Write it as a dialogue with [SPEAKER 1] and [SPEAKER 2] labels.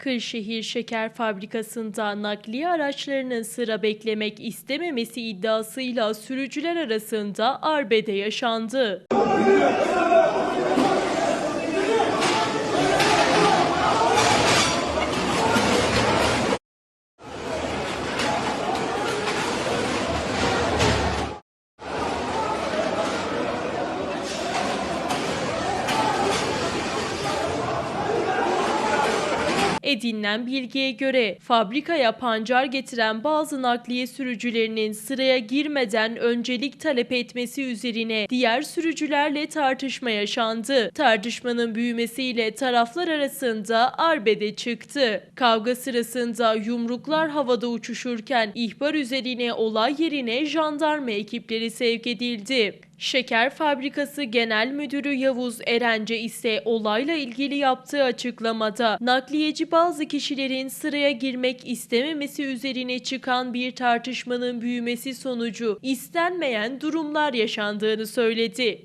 [SPEAKER 1] Kırşehir Şeker Fabrikası'nda nakliye araçlarının sıra beklemek istememesi iddiasıyla sürücüler arasında arbede yaşandı. Edinilen bilgiye göre fabrikaya pancar getiren bazı nakliye sürücülerinin sıraya girmeden öncelik talep etmesi üzerine diğer sürücülerle tartışma yaşandı. Tartışmanın büyümesiyle taraflar arasında arbede çıktı. Kavga sırasında yumruklar havada uçuşurken ihbar üzerine olay yerine jandarma ekipleri sevk edildi. Şeker Fabrikası Genel Müdürü Yavuz Erence ise olayla ilgili yaptığı açıklamada nakliyeci bazı kişilerin sıraya girmek istememesi üzerine çıkan bir tartışmanın büyümesi sonucu istenmeyen durumlar yaşandığını söyledi.